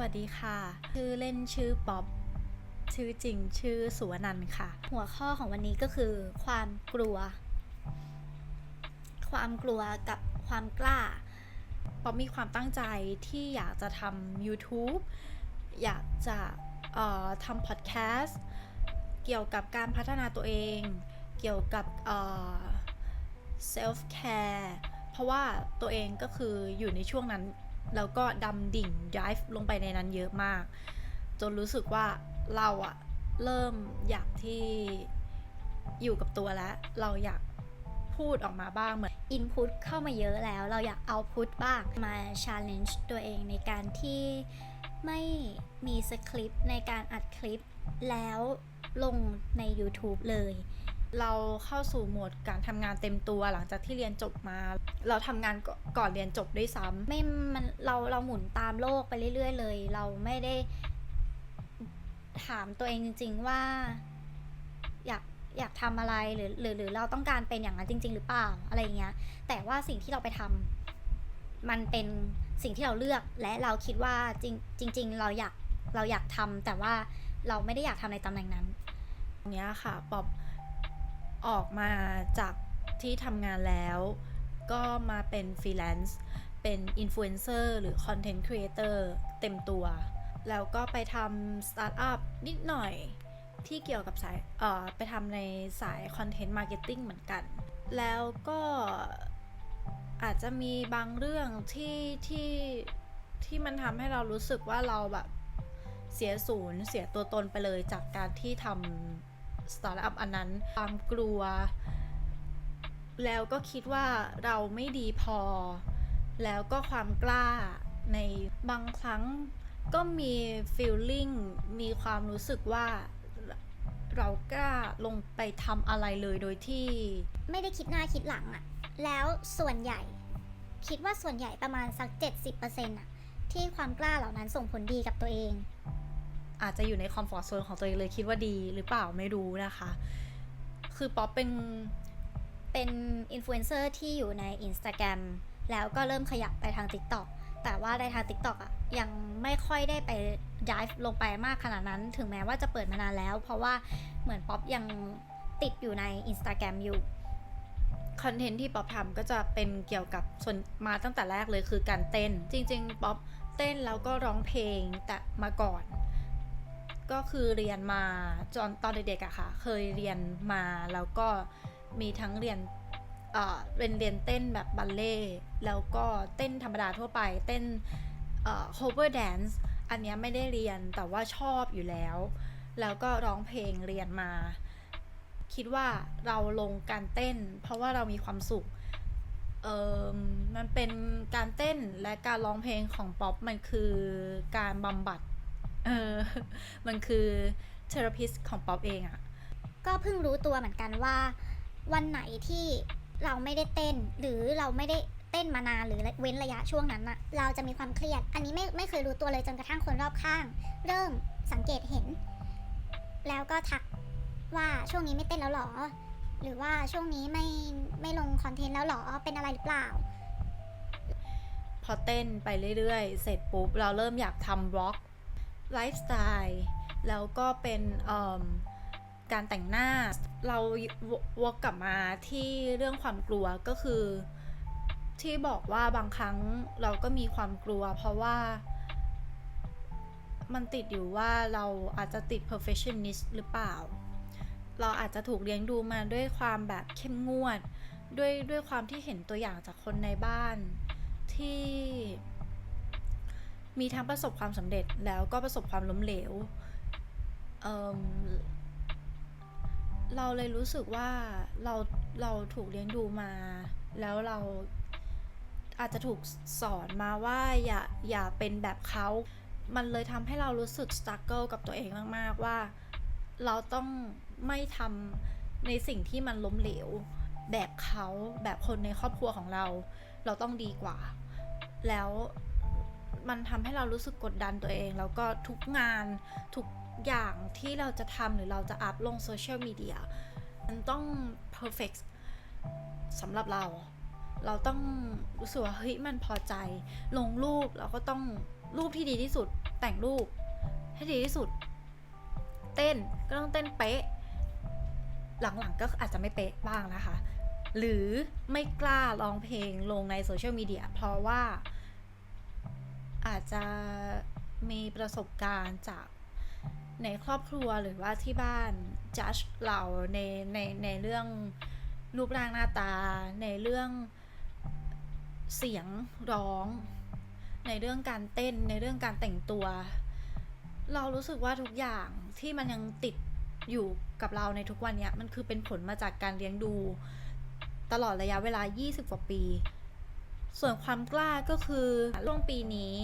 วัสดีค่ะ ชื่อเล่นชื่อป๊อบ ชื่อจริงชื่อสุวนันค่ะ หัวข้อของวันนี้ก็คือความกลัว ความกลัวกับความกล้า ป๊อบมีความตั้งใจที่อยากจะทำ YouTube อยากจะออทำพอดแคสต์ เกี่ยวกับการพัฒนาตัวเอง เกี่ยวกับเอ่อ self care เพราะว่าตัวเองก็คืออยู่ในช่วงนั้น แล้วก็ดำดิ่ง dive ลงไปในนั้นเยอะมาก จนรู้สึกว่าเราอะเริ่มอยากที่อยู่กับตัวแล้ว เราอยากพูดออกมาบ้างเหมือนอินพุตเข้ามาเยอะแล้ว เราอยากเอาพุตบ้างมา challenge ตัวเองในการที่ไม่มีสคริปต์ในการอัดคลิปแล้วลงใน YouTube เลย เราเข้าสู่โหมดการทำงานเต็มตัวหลังจากที่เรียนจบมา เราทำงานก่อนเรียนจบด้วยซ้ำไม่มันเราเราหมุนตามโลกไปเรื่อย ๆ เลย เราไม่ได้ ถามตัวเองจริง ๆ ว่า อยากอยากทำอะไรหรือหรือหรือเราต้องการเป็นอย่างนั้นจริง ๆ หรือเปล่าอะไรอย่างเงี้ย แต่ว่าสิ่งที่เราไปทำมันเป็นสิ่งที่เราเลือกและเราคิดว่าจริงจริง ๆ เราอยากเราอยากทำแต่ว่าเราไม่ได้อยากทำในตำแหน่งนั้นเนี้ยค่ะ ปอบ ออกมาจากที่ทำงานแล้ว ก็มาเป็นฟรีแลนซ์เป็นอินฟลูเอนเซอร์หรือคอนเทนต์ครีเอเตอร์เต็มตัว แล้วก็ไปทำสตาร์ทอัพนิดหน่อยที่เกี่ยวกับสายเอ่อไปทำในสายคอนเทนต์มาร์เก็ตติ้งเหมือนกัน แล้วก็อาจจะมีบางเรื่องที่ที่ที่มันทำให้เรารู้สึกว่าเราแบบเสียศูนย์เสียตัวตนไปเลยจากการที่ทำ สตาร์ทอัพอันนั้น ความกลัว แล้วก็คิดว่าเราไม่ดีพอ แล้วก็ความกล้าในบางครั้งก็มี feeling มีความรู้สึกว่าเรากล้าลงไปทำอะไรเลยโดยที่ ไม่ได้คิดหน้าคิดหลังอะแล้วส่วนใหญ่ คิดว่าส่วนใหญ่ประมาณสัก 70%อะที่ความกล้าเหล่านั้นส่งผลดีกับตัวเอง อาจจะอยู่ในคอมฟอร์ z โซนของตัวเองเลยคิดว่าดีหรือเปล่าไม่รู้นะคะ คือป๊อปเป็นเป็นอินฟลูเอนเซอร์ที่อยู่ใน Instagram แล้วก็เริ่มขยับไปทาง TikTok แต่ว่าในทาง TikTok อะยังไม่ค่อยได้ไป dive ลงไปมากขนาดนั้น ถึงแม้ว่าจะเปิดมานานแล้ว เพราะว่าเหมือนป๊อปยังติดอยู่ใน Instagram อยู่คอนเทนต์ที่ป๊อปทำก็จะเป็นเกี่ยวกับส่วนมาตั้งแต่แรกเลยคือการเต้น จริง ๆ ป๊อปเต้นแล้วก็ร้องเพลงแต่มาก่อน ก็คือเรียนมาจนตอนเด็กๆอะค่ะ เคยเรียนมาแล้วก็มีทั้งเรียนเอ่อเป็นเรียนเต้นแบบบัลเล่ต์แล้วก็เต้นธรรมดาทั่วไปเต้นเอ่อ cover dance อันนี้ไม่ได้เรียนแต่ว่าชอบอยู่แล้ว แล้วก็ร้องเพลงเรียนมา คิดว่าเราลงการเต้น เพราะว่าเรามีความสุขเออมันเป็นการเต้นและการร้องเพลงของป๊อปมันคือการบำบัด เออ มันคือเทอราพิสของป๊อปเองอะก็เพิ่งรู้ตัวเหมือนกันว่า วันไหนที่เราไม่ได้เต้น หรือเราไม่ได้เต้นมานานหรือเว้นระยะช่วงนั้นอะเราจะมีความเครียด อันนี้ไม่ไม่เคยรู้ตัวเลยจนกระทั่งคนรอบข้าง เริ่มสังเกตเห็น แล้วก็ทักว่าช่วงนี้ไม่เต้นแล้วหรอ หรือว่าช่วงนี้ไม่ไม่ลงคอนเทนต์แล้วหรอเป็นอะไรหรือเปล่า พอเต้นไปเรื่อยๆ เสร็จปุ๊บ เราเริ่มอยากทำบล็อก ไลฟ์สไตล์แล้วก็เป็นการแต่งหน้าเราวกกลับมาที่เรื่องความกลัวก็คือ ที่บอกว่าบางครั้งเราก็มีความกลัว เพราะว่ามันติดอยู่ว่าเราอาจจะติด perfectionist หรือเปล่า เราอาจจะถูกเลี้ยงดูมาด้วยความแบบเข้มงวด ด้วยด้วยความที่เห็นตัวอย่างจากคนในบ้านที่ มีทั้งประสบความสำเร็จแล้วก็ประสบความล้มเหลวเอิ่มเราเลยรู้สึกว่าเราเราถูกเลี้ยงดูมา แล้วเราอาจจะถูกสอนมาว่าอย่าอย่าเป็นแบบเขา มันเลยทำให้เรารู้สึกสตรั g เกิลกับตัวเองมาก ๆ ว่า เราต้องไม่ทำในสิ่งที่มันล้มเหลว แบบเขาแบบคนในครอบครัวของเรา เราต้องดีกว่า แล้ว มันทำให้เรารู้สึกกดดันตัวเอง แล้วก็ทุกงานทุกอย่างที่เราจะทำหรือเราจะอัพลงโซเชียลมีเดียมันต้อง perfect สำหรับเรา เราต้องรู้สึกว่าเฮ้ยมันพอใจ ลงรูปเราก็ต้องรูปที่ดีที่สุด แต่งรูปให้ดีที่สุด เต้นก็ต้องเต้นเป๊ะ หลังๆก็อาจจะไม่เป๊ะบ้างนะคะ หรือไม่กล้าร้องเพลงลงในโซเชียลมีเดียเพราะว่า อาจจะมีประสบการณ์จากในครอบครัวหรือว่าที่บ้านจัดเราในในในเรื่องรูปร่างหน้าตา ในเรื่องเสียงร้อง ในเรื่องการเต้นในเรื่องการแต่งตัว เรารู้สึกว่าทุกอย่างที่มันยังติดอยู่กับเราในทุกวันนี้มันคือเป็นผลมาจากการเลี้ยงดูตลอดระยะเวลา 20 กว่าปี ส่วนความกล้าก็คือช่วงปีนี้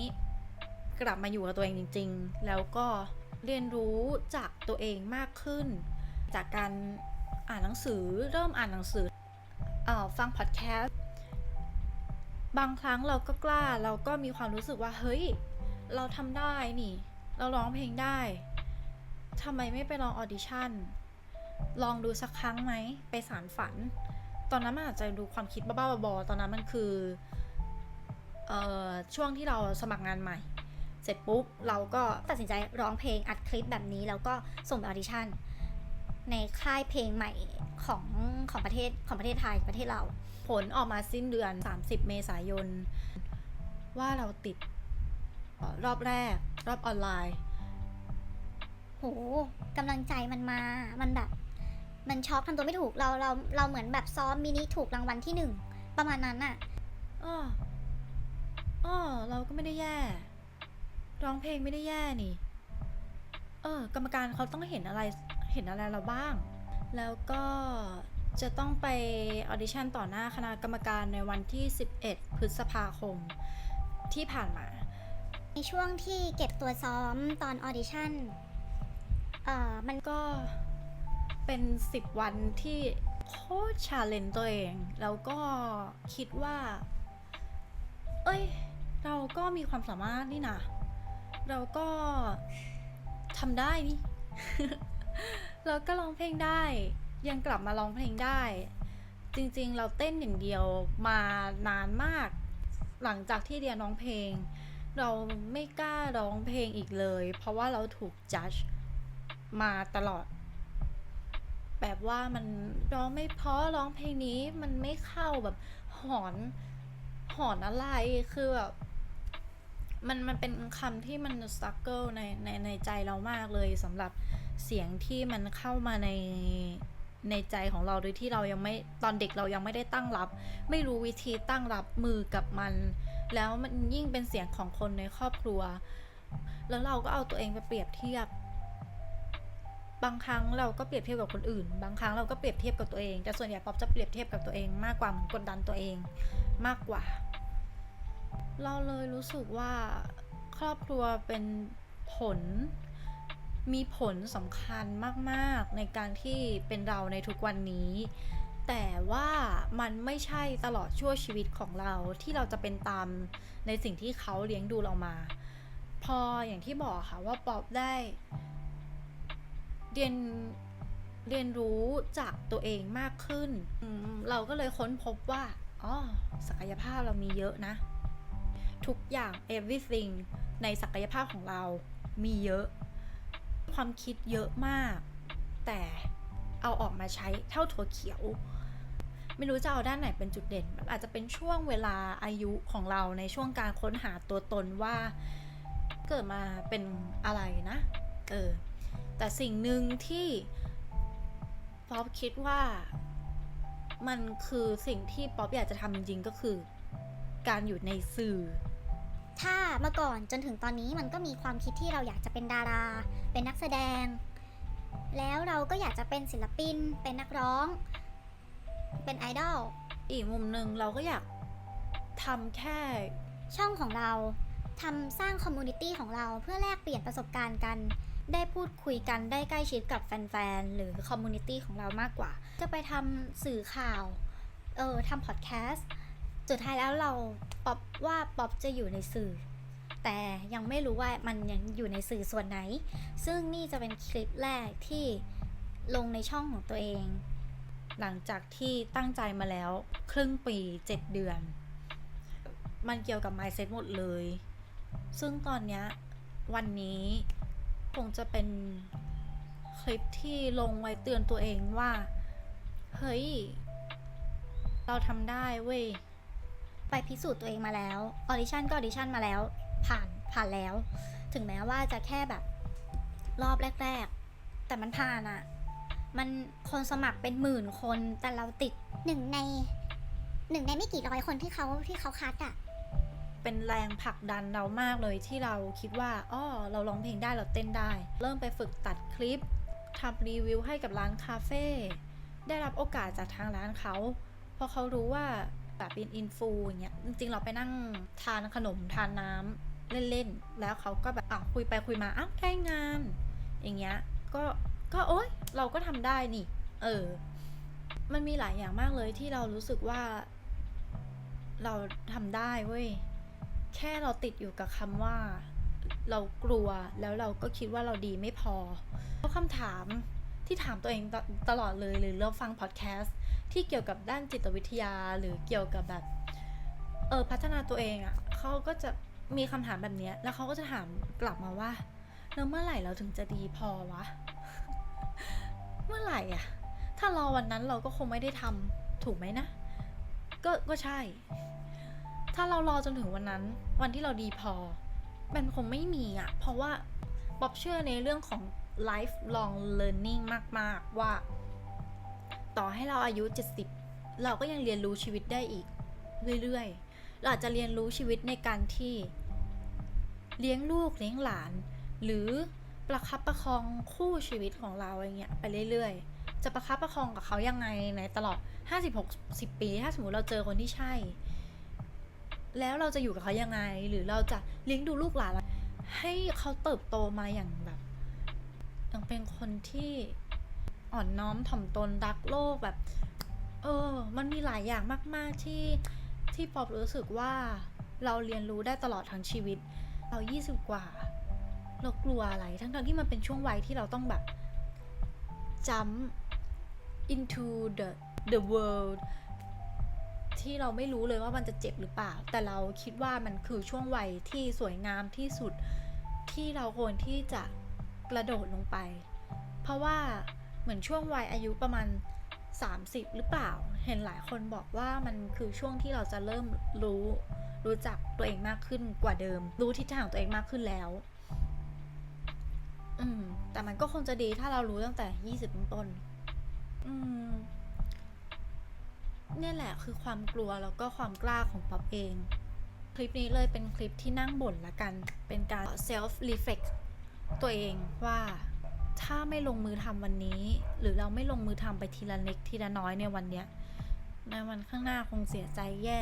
กลับมาอยู่กับตัวเองจริง ๆ แล้วก็เรียนรู้จากตัวเองมากขึ้น จากการอ่านหนังสือเริ่มอ่านหนังสือเออฟังพอดแคสต์บางครั้งเราก็กล้าเราก็มีความรู้สึกว่า เฮ้ย เราทำได้นี่ เราร้องเพลงได้ทำไมไม่ไปลองออดิชั่นลองดูสักครั้งไหม ไปสารฝัน ตอนนั้นมันอาจจะดูความคิดบ้าๆบอๆตอนนั้นมันคือเอ่อช่วงที่เราสมัครงานใหม่ เสร็จปุ๊บเราก็ตัดสินใจร้องเพลงอัดคลิปแบบนี้แล้วก็ส่งไปออดิชั่น ในค่ายเพลงใหม่ของของประเทศของประเทศไทยประเทศเรา ผลออกมาสิ้นเดือน 30 เมษายน ว่าเราติดรอบแรก รอบออนไลน์ โหกำลังใจมันมา มันแบบ มันช็อกทำตัวไม่ถูกเราเราเราเหมือนแบบซ้อมมินิถูกรางวัลที่หนึ่งประมาณนั้นอะอ้ออ้อเราก็ไม่ได้แย่ ร้องเพลงไม่ได้แย่นี่ เออ กรรมการเขาต้องเห็นอะไรเห็นอะไรเราบ้าง แล้วก็จะต้องไปออดิชั่นต่อหน้าคณะกรรมการในวันที่ 11 พฤษภาคมที่ผ่านมา ในช่วงที่เก็บตัวซ้อมตอนออดิชั่น เอ่อ มันก็ เป็น 10 วันที่โคตรชาเลนตัวเอง แล้วก็คิดว่า เอ้ย เราก็มีความสามารถนี่นะเราก็ทำได้นี่ เราก็ร้องเพลงได้ ยังกลับมาร้องเพลงได้ จริงๆ เราเต้นอย่างเดียวมานานมาก หลังจากที่เรียนร้องเพลง เราไม่กล้าร้องเพลงอีกเลย เพราะว่าเราถูกจัดมาตลอด แบบว่ามันร้องไม่เพราะร้องเพลงนี้มันไม่เข้าแบบหอนหอนอะไรคือแบบมันมันเป็นคำที่มันส t ั g เกิลในในในใจเรามากเลยสำหรับเสียงที่มันเข้ามาในในใจของเราโดยที่เรายังไม่ตอนเด็กเรายังไม่ได้ตั้งรับ ไม่รู้วิธีตั้งรับมือกับมัน แล้วมันยิ่งเป็นเสียงของคนในครอบครัว แล้วเราก็เอาตัวเองไปเปรียบเทียบ บางครั้งเราก็เปรียบเทียบกับคนอื่น บางครั้งเราก็เปรียบเทียบกับตัวเอง แต่ส่วนใหญ่ป๊อปจะเปรียบเทียบกับตัวเองมากกว่าเหมือนกดดันตัวเองมากกว่า เราเลยรู้สึกว่าครอบครัวเป็นผลมีผลสำคัญมากๆในการที่เป็นเราในทุกวันนี้ แต่ว่ามันไม่ใช่ตลอดชั่วชีวิตของเราที่เราจะเป็นตามในสิ่งที่เขาเลี้ยงดูเรามา พออย่างที่บอกค่ะว่าป๊อปได้ เรียนเรียนรู้จากตัวเองมากขึ้นอืมเราก็เลยค้นพบว่าอ๋อศักยภาพเรามีเยอะนะ ทุกอย่าง everything ในศักยภาพของเรามีเยอะ ความคิดเยอะมาก แต่เอาออกมาใช้เท่าถั่วเขียว ไม่รู้จะเอาด้านไหนเป็นจุดเด่นแบบอาจจะเป็นช่วงเวลาอายุของเราในช่วงการค้นหาตัวตนว่าเกิดมาเป็นอะไรนะ เออ แต่สิ่งหนึ่งที่ป๊อปคิดว่ามันคือสิ่งที่ป๊อปอยากจะทำจริงๆก็คือ การอยู่ในสื่อ ถ้าเมื่อก่อนจนถึงตอนนี้มันก็มีความคิดที่เราอยากจะเป็นดารา เป็นนักแสดง แล้วเราก็อยากจะเป็นศิลปิน เป็นนักร้อง เป็นไอดอล อีกมุมหนึ่งเราก็อยากทำแค่ช่องของเราทำสร้างคอมมูนิตี้ของเราเพื่อแลกเปลี่ยนประสบการณ์กัน ได้พูดคุยกันได้ใกล้ชิดกับแฟนๆ หรือคอมมูนิตี้ของเรามากกว่า จะไปทำสื่อข่าว เออทำพอดแคสต์สุดท้ายแล้วเราป๊อปว่าป๊อปจะอยู่ในสื่อ แต่ยังไม่รู้ว่ามันยังอยู่ในสื่อส่วนไหน ซึ่งนี่จะเป็นคลิปแรกที่ลงในช่องของตัวเอง หลังจากที่ตั้งใจมาแล้ว ครึ่งปี 7 เดือน มันเกี่ยวกับ mindset หมดเลย ซึ่งตอนเนี้ยวันนี้ คงจะเป็นคลิปที่ลงไว้เตือนตัวเองว่า เฮ้ย เราทำได้เว้ย ไปพิสูจน์ตัวเองมาแล้ว ออดิชั่นก็ออดิชั่นมาแล้ว ผ่านผ่านแล้ว ถึงแม้ว่าจะแค่แบบรอบแรก ๆ แต่มันผ่านอะมันคนสมัครเป็นหมื่นคนแต่เราติดหนึ่งในหนึ่งในไม่กี่ร้อยคนที่เขาที่เขาคัดอะ เป็นแรงผลักดันเรามากเลยที่เราคิดว่าอ้อเราร้องเพลงได้เราเต้นได้ เริ่มไปฝึกตัดคลิปทำรีวิวให้กับร้านคาเฟ่ได้รับโอกาสจากทางร้านเขาเพราะเขารู้ว่าแบบเป็นอินฟูอย่างเงี้ยจริงๆเราไปนั่งทานขนมทานน้ำเล่นๆ แล้วเขาก็แบบอะคุยไปคุยมาอ้าวได้งาน อย่างเงี้ยก็ก็โอ๊ยเราก็ทำได้นี่ เออ มันมีหลายอย่างมากเลยที่เรารู้สึกว่า เราทำได้เว้ย แค่เราติดอยู่กับคำว่า เรากลัวแล้วเราก็คิดว่าเราดีไม่พอ เพราะคำถามที่ถามตัวเองตตลอดเลยหรือเราฟังพอดแคสต์ที่เกี่ยวกับด้านจิตวิทยาหรือเกี่ยวกับแบบเออพัฒนาตัวเองอะ่ะเขาก็จะมีคำถามแบบนี้แล้วเขาก็จะถามกลับมาว่าแล้วเมื่อไหร่เราถึงจะดีพอวะ เมื่อไหร่อะถ้ารอวันนั้นเราก็คงไม่ได้ทำถูกไหมนะ ก็ก็ใช่ ถ้าเรารอจนถึงวันนั้น วันที่เราดีพอ มันคงไม่มีอะ่ะเพราะว่าป๊อบเชื่อในเรื่องของ lifelong learning มาก ๆ ว่า ต่อให้เราอายุ 70 เราก็ยังเรียนรู้ชีวิตได้อีก เรื่อย ๆ เราอาจจะเรียนรู้ชีวิตในการที่เลี้ยงลูกเลี้ยงหลาน หรือประคับประคองคู่ชีวิตของเราอย่างเงี้ยไปเรื่อย ๆ จะประคับประคองกับเขายังไงในตลอด 50-60 ปี ถ้าสมมติเราเจอคนที่ใช่ แล้วเราจะอยู่กับเขายังไง หรือเราจะเลี้ยงดูลูกหลานให้เขาเติบโตมาอย่างแบบอยังเป็นคนที่อ่อนน้อมถ่อมตนรักโลกแบบ เออ มันมีหลายอย่างมาก ๆที่ที่ปอบรู้สึกว่าเราเรียนรู้ได้ตลอดทั้งชีวิต เรา 20 กว่า เรากลัวอะไร ทั้งๆที่มันเป็นช่วงวัยที่เราต้องแบบ jump into the the world ที่เราไม่รู้เลยว่ามันจะเจ็บหรือเปล่า แต่เราคิดว่ามันคือช่วงวัยที่สวยงามที่สุดที่เราควรที่จะกระโดดลงไป เพราะว่าเหมือนช่วงวัยอายุประมาณ 30 หรือเปล่า เห็นหลายคนบอกว่ามันคือช่วงที่เราจะเริ่มรู้ รู้จักตัวเองมากขึ้นกว่าเดิม รู้ทิศทางตัวเองมากขึ้นแล้ว อืม แต่มันก็คงจะดีถ้าเรารู้ตั้งแต่ 20ต้น อืม เนี่ยแหละคือความกลัวแล้วก็ความกล้าของป๊อปเอง คลิปนี้เลยเป็นคลิปที่นั่งบ่นละกัน เป็นการ self reflect ตัวเองว่าถ้าไม่ลงมือทำวันนี้ หรือเราไม่ลงมือทำไปทีละเล็กทีละน้อยในวันเนี้ยในวันข้างหน้าคงเสียใจแย่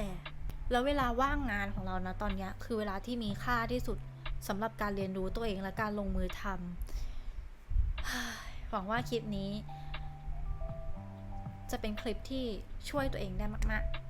แล้วเวลาว่างงานของเรานะตอนเนี้ยคือเวลาที่มีค่าที่สุดสำหรับการเรียนรู้ตัวเองและการลงมือทำหวังว่าคลิปนี้ จะเป็นคลิปที่ช่วยตัวเองได้มาก ๆ